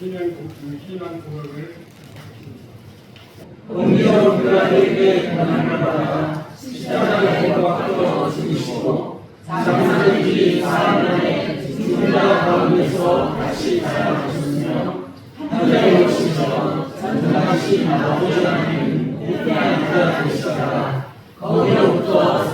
음, 신앙 고백을 은혜로 그들에게 고난을 받아 십자가의 고박도 죽으시고 장사된 지 사흘 죽은 자 가운데서 다시 살아나셨으며 하늘에 오시서 전능하신 아버지 하나님 위대한 그가 되시다가 거기로부터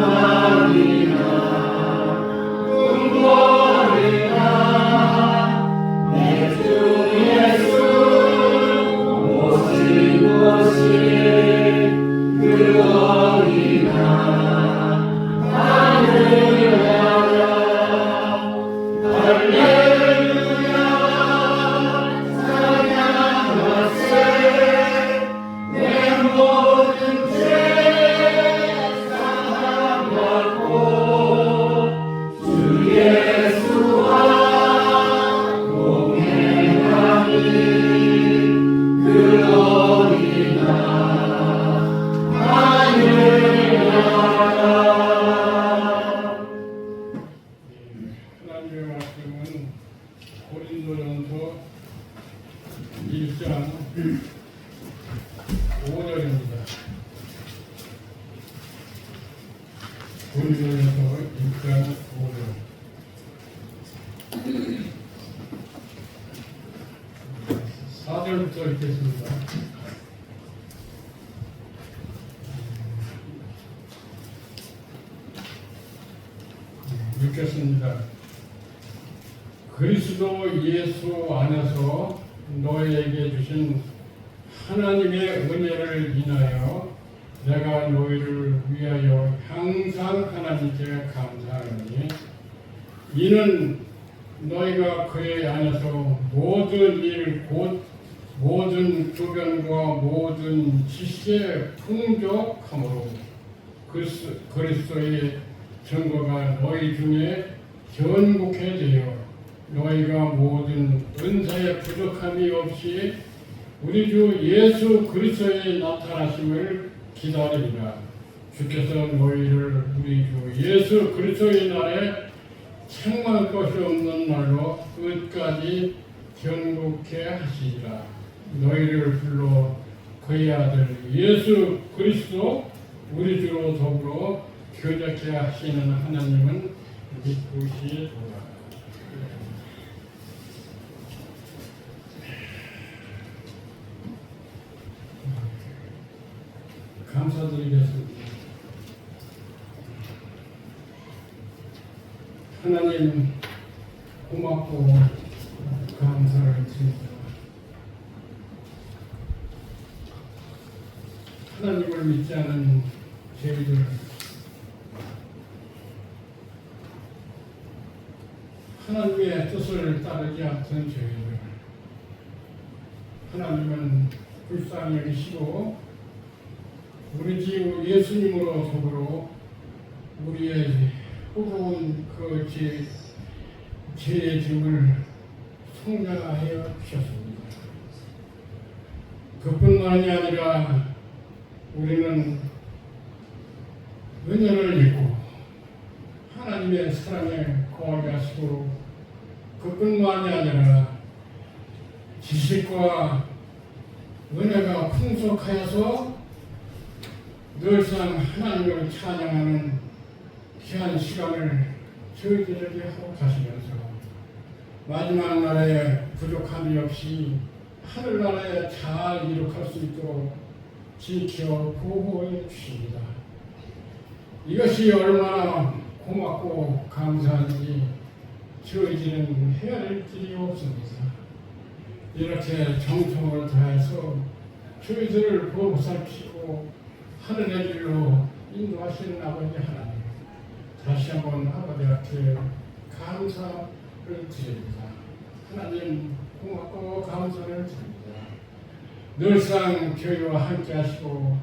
하나님의 고린도전서 1장 5절. 사절부터 읽겠습니다. 읽겠습니다. 그리스도 예수 안에서 너희에게 주신 하나님의 은혜를 인하여 내가 너희를 위하여 항상 하나님께 감사하노니 이는 너희가 그의 안에서 모든 일 곧 모든 주변과 모든 지식에 풍족함으로 그리스- 그리스도의 증거가 너희 중에 견고해지어 너희가 모든 은사에 부족함이 없이 우리 주 예수 그리스도의 나타나심을 기다리리라. 주께서 너희를 우리 주 예수 그리스도의 날에 책망할 것이 없는 날로 끝까지 견고케 하시리라. 너희를 불러 그의 아들 예수 그리스도 우리 주로 더불어 교제케 하시는 하나님은 믿으시도다. 감사드리겠습니다. 하나님 고맙고 감사를 드립니다. 하나님을 믿지 않은 저희들 하나님의 뜻을 따르지 않던 저희들 하나님은 불쌍히 여기시고 우리 주 예수님으로 더불어 우리의 후로운 그 죄, 죄의 짐을 성량하여 주셨습니다. 그뿐만이 아니라 우리는 은혜를 입고 하나님의 사랑에 거하게 하시고 그뿐만이 아니라 지식과 은혜가 풍족하여서 늘상 하나님을 찬양하는 귀한 시간을 저희들에게 하고 가시면서 마지막 날에 부족함이 없이 하늘나라에 잘 이룩할 수 있도록 지켜 보호해 주십니다. 이것이 얼마나 고맙고 감사한지 저희들은 헤아릴 길이 없습니다. 이렇게 정성을 다해서 저희들을 보살피고 하늘의 길로 인도하시는 아버지 하나님 다시 한번 아버지 앞에 감사를 드립니다. 하나님 고맙고 감사를 드립니다. 늘상 저희와 함께 하시고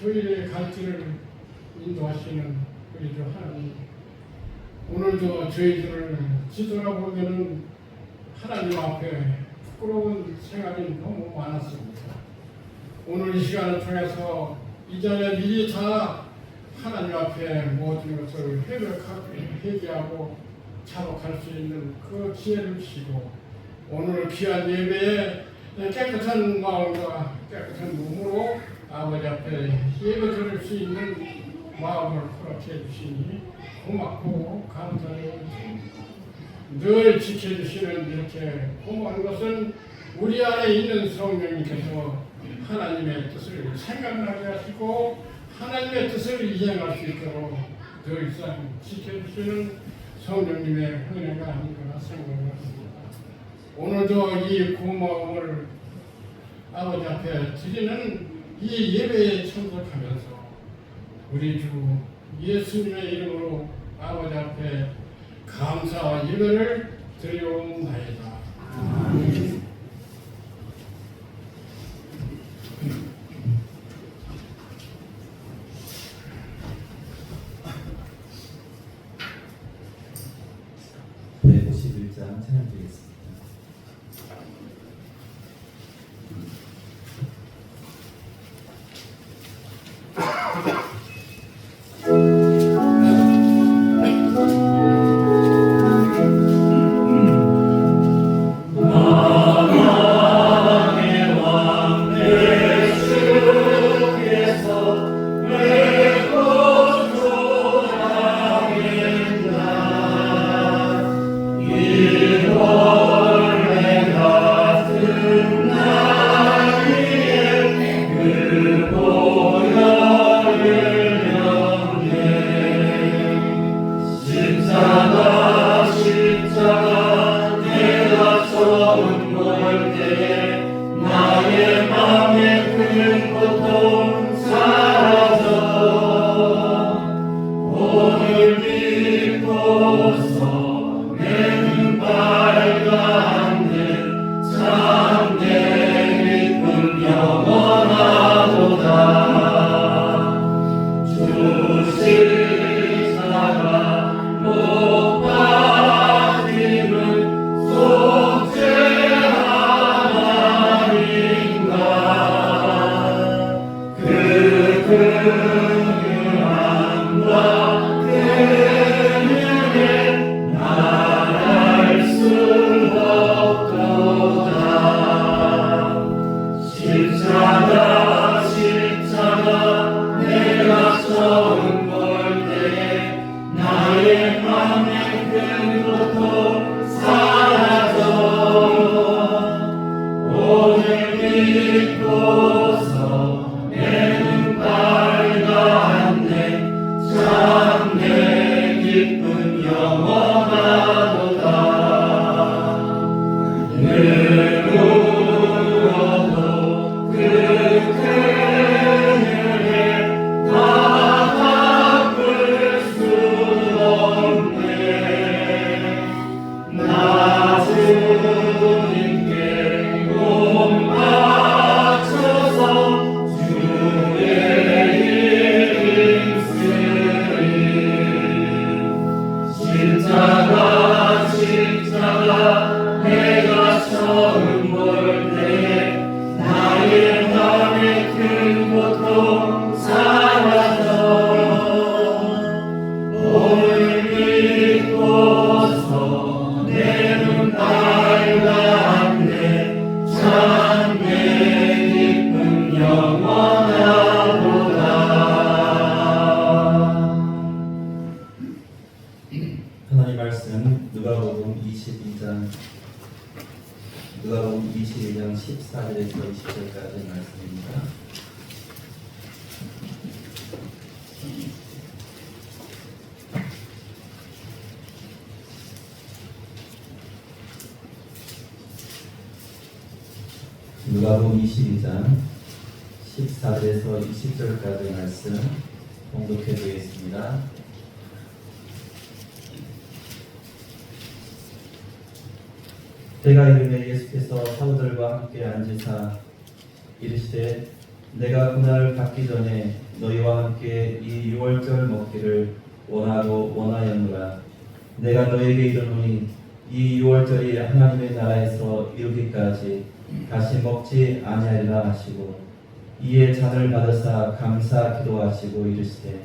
저희의 갈 길을 인도하시는 우리 주 하나님 오늘도 저희들을 지도하보면은 하나님 앞에 부끄러운 생각이 너무 많았습니다. 오늘 이 시간을 통해서 이 자리에 미리 다 하나님 앞에 모든 것을 회개하고 자복할 수 있는 그 기회를 주시고 오늘 귀한 예배에 깨끗한 마음과 깨끗한 몸으로 아버지 앞에 예배 드릴 수 있는 마음을 허락해 주시니 고맙고 드립니다. 늘 지켜주시는 이렇게 고마운 것은 우리 안에 있는 성령님께서 하나님의 뜻을 생각나게 하시고 하나님의 뜻을 이행할 수 있도록 더 이상 지켜주시는 성령님의 은혜가 아닌가 생각합니다. 오늘도 이 고마움을 아버지 앞에 드리는 이 예배에 참석하면서 우리 주 예수님의 이름으로 아버지 앞에 감사와 예배를 드리옵나이다. 14절에서 20절까지 말씀입니다. 누가복음 22장 14절에서 20절까지 말씀 공독해 보겠습니다. 때가 이르매 예수께서 사도들과 함께 앉으사 이르시되 내가 그날을 갖기 전에 너희와 함께 이 유월절 먹기를 원하고 원하였노라. 내가 너희에게 이르노니 이 유월절이 하나님의 나라에서 이루기까지 다시 먹지 아니하리라 하시고 이에 잔을 받으사 감사 기도하시고 이르시되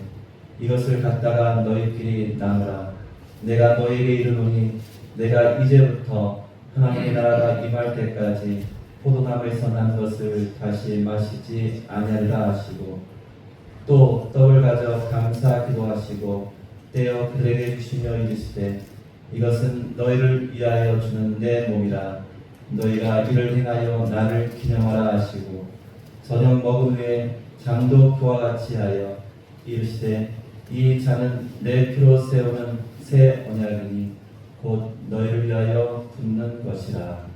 이것을 갖다가 너희끼리 나누라. 내가 너희에게 이르노니 내가 이제부터 하나님의 나라가 임할 때까지 포도나무에서 난 것을 다시 마시지 아니하리라 하시고 또 떡을 가져 감사 기도하시고 떼어 그들에게 주시며 이르시되 이것은 너희를 위하여 주는 내 몸이라. 너희가 이를 행하여 나를 기념하라 하시고 저녁 먹은 후에 장도 그와 같이 하여 이르시되 이 잔은 내 피로 세우는 새 언약이니 곧 너희를 위하여 붓는 것이라.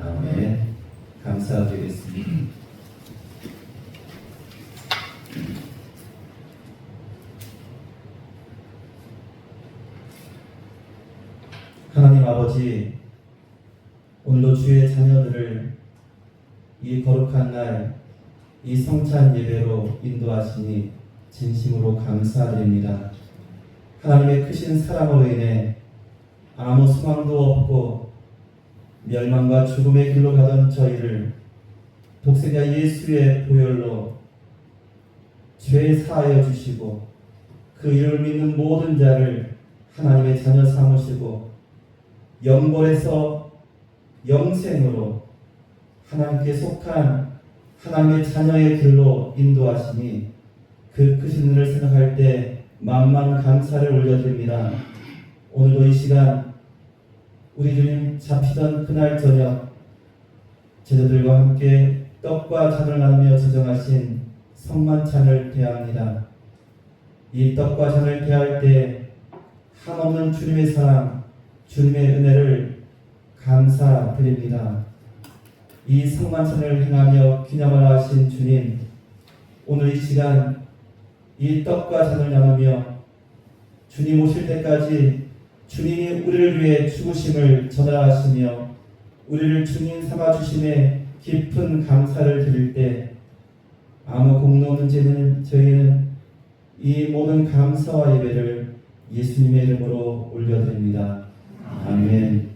아멘. 감사드리겠습니다. 하나님 아버지, 오늘도 주의 자녀들을 이 거룩한 날, 이 성찬 예배로 인도하시니 진심으로 감사드립니다. 하나님의 크신 사랑으로 인해 아무 소망도 없고 멸망과 죽음의 길로 가던 저희를 독생자 예수의 보혈로 죄 사하여 주시고 그 이름을 믿는 모든 자를 하나님의 자녀 삼으시고 영벌에서 영생으로 하나님께 속한 하나님의 자녀의 길로 인도하시니 그 크신 은을 생각할 때 만만 감사를 올려드립니다. 오늘도 이 시간 우리 주님 잡히던 그날 저녁 제자들과 함께 떡과 잔을 나누며 지정하신 성만찬을 대합니다. 이 떡과 잔을 대할 때 한없는 주님의 사랑, 주님의 은혜를 감사드립니다. 이 성만찬을 행하며 기념하라 하신 주님, 오늘 이 시간 이 떡과 잔을 나누며 주님 오실 때까지 주님이 우리를 위해 죽으심을 전하시며 우리를 주님 삼아 주심에 깊은 감사를 드릴 때 아무 공로 없는 죄는 저희는 이 모든 감사와 예배를 예수님의 이름으로 올려드립니다. 아멘.